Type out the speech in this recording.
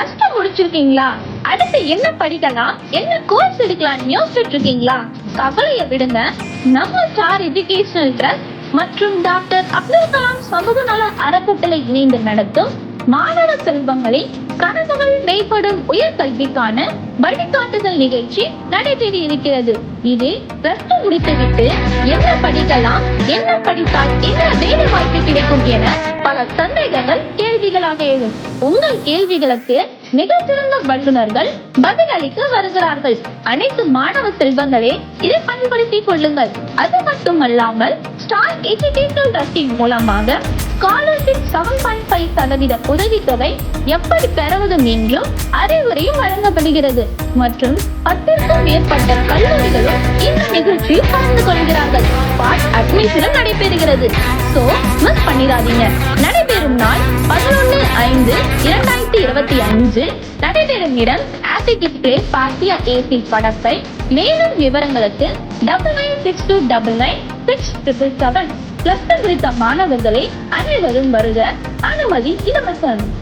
Plus two முடிச்சிருக்கீங்களா? அடுத்து என்ன படிக்கலாம்? என்ன கோர்ஸ் எடுக்கலாம் யோசிச்சுட்டு இருக்கீங்களா கவலையை விடுங்க. நம்ம ஸ்டார் எஜுகேஷனல் ட்ரஸ்ட் மற்றும் டாக்டர் அப்துல் கலாம் சமூக நல அறக்கட்டளை இணைந்து நடத்தும் மாணவ செல்வங்களின் கனவுகள் மேம்படும் உயர்கல்விக்கான வழிகாட்டுதல் நிகழ்ச்சி நடைபெறி இருக்கிறது. இது பிளஸ் முடித்துவிட்டு என்ன படிக்கலாம் என்ன படித்தால் என்ன வேலை வாய்ப்பு கிடைக்கும் என பல சந்தேகங்கள் கேள்விகளாக எழும் உங்கள் கேள்விகளுக்கு மிகச்சிறந்த வல்லுநர்கள் பதிலளிக்க வருகிறார்கள். அனைத்து மாணவ செல்வங்களே இதை பயன்படுத்திக் கொள்ளுங்கள். அது மட்டுமல்லாமல் ஸ்டார் எஜுகேஷனல் ட்ரஸ்டின் மூலமாக ஸ்காலர்ஷிப் செவன் பாயிண்ட் ஃபைவ் சதவீத உதவித்தொகை எப்படி பெறுவது என்றும் அறிவுரையும் வழங்கப்படுகிறது. மற்றும் பத்திற்கும் மேற்பட்ட கல்லூரிகளும் இந்த நிகழ்ச்சியில் கலந்து கொள்கிறார்கள். பாட் அட்மிஷனும் நடைபெறுகிறது. சோ மிஸ் பண்ணிடாதீங்க. இருபத்தி அஞ்சு நடைபெறும் இடம் ஆசிட்டிக் பிளே ஏசி படத்தை. மேலும் விவரங்களுக்கு double nine six two double nine six triple seven plus குறித்த மாணவர்களை அனைவரும் வருக. அனுமதி இலவசம்.